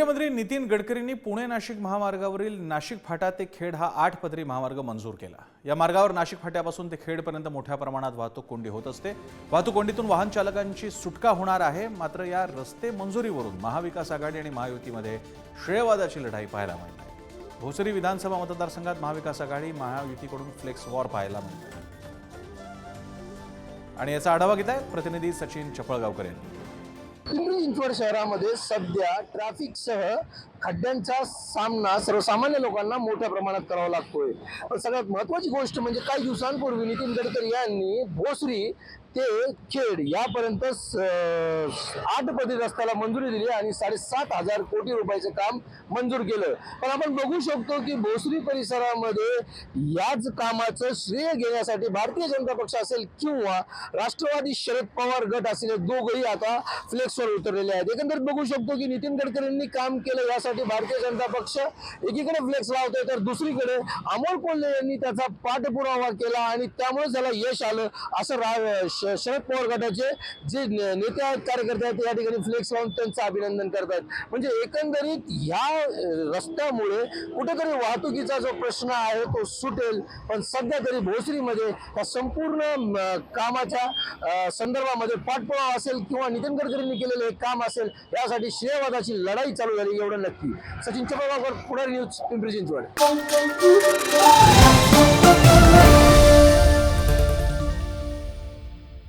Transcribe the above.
केंद्रीय मंत्री नितीन गडकरींनी पुणे नाशिक महामार्गावरील नाशिक फाटा ते खेड हा आठ पदरी महामार्ग मंजूर केला. या मार्गावर नाशिक फाट्यापासून ते खेडपर्यंत मोठ्या प्रमाणात वाहतूक कोंडी होत असते. वाहतूक कोंडीतून वाहन चालकांची सुटका होणार आहे. मात्र या रस्ते मंजुरीवरून महाविकास आघाडी आणि महायुतीमध्ये श्रेयवादाची लढाई पाहायला मिळते. भोसरी विधानसभा मतदारसंघात महाविकास आघाडी महायुतीकडून फ्लेक्स वॉर पाहायला मिळते. आणि याचा आढावा घेत आहे प्रतिनिधी सचिन चपळगावकर यांनी. पिंपरी चिंचवड शहरामध्ये सध्या ट्रॅफिकसह खड्ड्यांचा सामना सर्वसामान्य लोकांना मोठ्या प्रमाणात करावा लागतोय. पण सगळ्यात महत्वाची गोष्ट म्हणजे काही दिवसांपूर्वी नितीन गडकरी यांनी भोसरी ते खेड यापर्यंत आठ पदरी रस्त्याला मंजुरी दिली आणि साडेसात हजार कोटी रुपयाचं काम मंजूर केलं. पण आपण बघू शकतो की भोसरी परिसरामध्ये याच कामाचं श्रेय घेण्यासाठी भारतीय जनता पक्ष असेल किंवा राष्ट्रवादी शरद पवार गट असेल दोघही आता फ्लेक्सवर उतरलेले आहेत. एकंदरीत बघू शकतो की नितीन गडकरींनी काम केलं यासाठी भारतीय जनता पक्ष एकीकडे फ्लेक्स लावतोय तर दुसरीकडे अमोल कोल्हे यांनी त्याचा पाठपुरावा केला आणि त्यामुळे त्याला यश आलं असं रा- श- शरद पवार गटाचे जे नेते आहेत कार्यकर्ते आहेत या ठिकाणी फ्लेक्स लावून त्यांचं अभिनंदन करतात. म्हणजे एकंदरीत ह्या रस्त्यामुळे कुठेतरी वाहतुकीचा जो प्रश्न आहे तो सुटेल. पण सध्या तरी भोसरीमध्ये या संपूर्ण कामाच्या संदर्भामध्ये पाठपुरावा असेल किंवा नितीन गडकरींनी केलेलं हे काम असेल यासाठी श्रेयवादाची लढाई चालू झाली एवढं नक्की. सचिन चक्रवर्ती पुढारी न्यूज पिंपरी चिंचवड.